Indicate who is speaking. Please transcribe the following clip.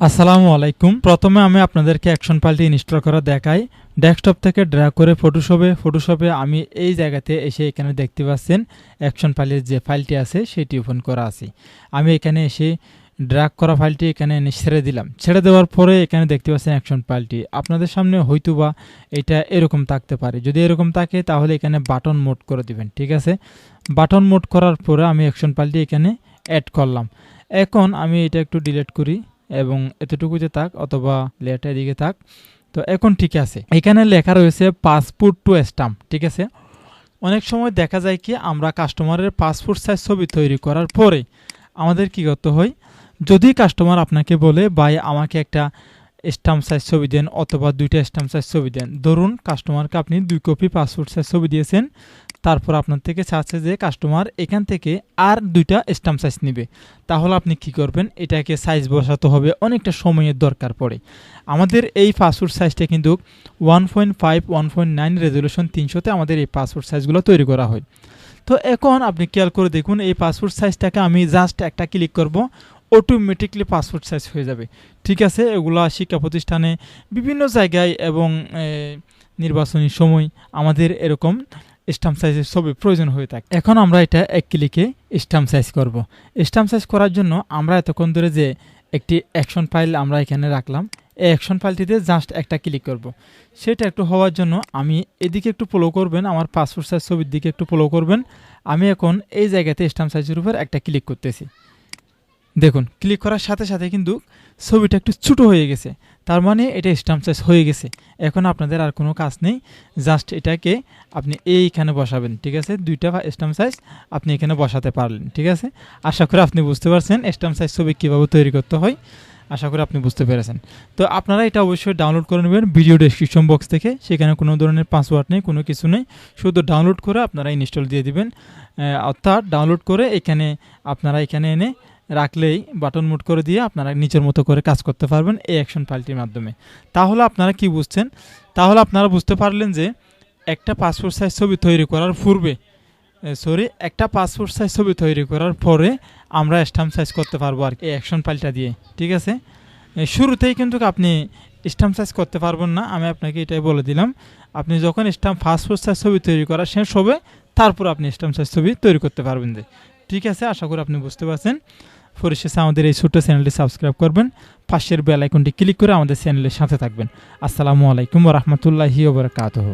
Speaker 1: আসসালামু আলাইকুম। প্রথমে আমি আপনাদেরকে অ্যাকশন ফাইলটি ইনস্টল করা দেখাই। ডেস্কটপ থেকে ড্র্যাগ করে ফটোশপে ফটোশপে আমি এই জায়গাতে এসে এখানে দেখতে পাচ্ছেন অ্যাকশন ফাইলের যে ফাইলটি আছে, সেটি ওপেন করা আছে। আমি এখানে এসে ড্র্যাগ করা ফাইলটি এখানে এনে ছেড়ে দিলাম। ছেড়ে দেওয়ার পরে এখানে দেখতে পাচ্ছেন অ্যাকশন ফাইলটি আপনাদের সামনে হয়তো বা এটা এরকম থাকতে পারে। যদি এরকম থাকে, তাহলে এখানে বাটন মোড করে দিবেন, ঠিক আছে? বাটন মোড করার পরে আমি অ্যাকশন ফাইলটি এখানে অ্যাড করলাম। এখন আমি এটা একটু ডিলিট করি। এবং এতটুকুতে থাক অথবা লেয়ারটা এদিকে থাক। তো এখন ঠিক আছে। এখানে লেখা রয়েছে পাসপোর্ট টু স্টাম্প, ঠিক আছে? অনেক সময় দেখা যায় কি, আমরা কাস্টমারের পাসপোর্ট সাইজ ছবি তৈরি করার পরে আমাদের কি করতে হয়, যদি কাস্টমার আপনাকে বলে, ভাই, আমাকে একটা স্টাম্প সাইজ ছবি দেন অথবা দুইটা স্টাম্প সাইজ ছবি দেন। ধরুন কাস্টমারকে আপনি দুই কপি পাসপোর্ট সাইজ ছবি দিয়েছেন তারপর আপনার থেকে চাচ্ছে যে কাস্টমার এখান থেকে আর দুইটা স্টাম্প সাইজ নেবে। তাহলে আপনি কি করবেন? এটাকে সাইজ বসাতে হবে, অনেকটা সময়ের দরকার পড়ে। আমাদের এই পাসপোর্ট সাইজটা কিন্তু one point five one point nine resolution তিনশোতে আমাদের এই পাসপোর্ট সাইজগুলো তৈরি করা হয়। তো এখন আপনি খেয়াল করে দেখুন, এই পাসপোর্ট সাইজটাকে আমি জাস্ট একটা ক্লিক করব অটোমেটিকলি পাসপোর্ট সাইজ হয়ে যাবে। ঠিক আছে, এগুলো শিক্ষা প্রতিষ্ঠানে বিভিন্ন জায়গায় এবং নির্বাচনী সময় আমাদের এরকম স্টাম্প সাইজের ছবি প্রয়োজন হয়ে থাকে এখন আমরা এটা এক ক্লিকে স্টাম্প সাইজ করব। স্টাম্প সাইজ করার জন্য আমরা এতক্ষণ ধরে যে একটি অ্যাকশন ফাইল আমরা এখানে রাখলাম, এই অ্যাকশন ফাইলটিতে জাস্ট একটা ক্লিক করব। সেটা একটু হওয়ার জন্য আমি এদিকে একটু ফলো করবেন, আমার পাসপোর্ট সাইজ ছবির দিকে একটু ফলো করবেন। আমি এখন এই জায়গাতে স্টাম্প সাইজের উপর একটা ক্লিক করতেছি। দেখুন ক্লিক করার সাথে সাথে কিন্তু ছবিটা একটু ছোটো হয়ে গেছে। তার মানে এটা স্টাম্প সাইজ হয়ে গেছে। এখন আপনাদের আর কোনো কাজ নেই। জাস্ট এটাকে আপনি এইখানে বসাবেন, ঠিক আছে? দুইটা স্টাম্প সাইজ আপনি এখানে বসাতে পারলেন, ঠিক আছে? আশা করি আপনি বুঝতে পারছেন স্টাম্প সাইজ ছবি কীভাবে তৈরি করতে হয়। আশা করি আপনি বুঝতে পেরেছেন। তো আপনারা এটা অবশ্যই ডাউনলোড করে নেবেন ভিডিও ডেসক্রিপশন বক্স থেকে। সেখানে কোনো ধরনের পাসওয়ার্ড নেই, কোনো কিছু নেই। শুধু ডাউনলোড করে আপনারা ইনস্টল দিয়ে দিবেন। অর্থাৎ ডাউনলোড করে এখানে আপনারা এখানে এনে রাখলেই বাটন মুট করে দিয়ে আপনারা নিচের মতো করে কাজ করতে পারবেন এই অ্যাকশন ফাইলটির মাধ্যমে। তাহলে আপনারা কি বুঝছেন? তাহলে আপনারা বুঝতে পারলেন যে একটা পাসপোর্ট সাইজ ছবি তৈরি করার পূর্বে সরি একটা পাসপোর্ট সাইজ ছবি তৈরি করার পরে আমরা স্ট্যাম্প সাইজ করতে পারব আর কি, এই অ্যাকশন ফাইলটা দিয়ে, ঠিক আছে? শুরুতেই কিন্তু আপনি স্ট্যাম্প সাইজ করতে পারবেন না, আমি আপনাকে এটাই বলে দিলাম। আপনি যখন স্ট্যাম্প পাসপোর্ট সাইজ ছবি তৈরি করা শেষ হবে, তারপর আপনি স্ট্যাম্প সাইজ ছবি তৈরি করতে পারবেন যে। ঠিক আছে, আশা করি আপনি বুঝতে পারছেন। পরিশেষে আমাদের এই ছোট্ট চ্যানেলটি সাবস্ক্রাইব করবেন। পাশের বেল আইকনটি ক্লিক করে আমাদের চ্যানেলের সাথে থাকবেন। আসসালামু আলাইকুম রহমতুল্লাহি ওবরাকাতহ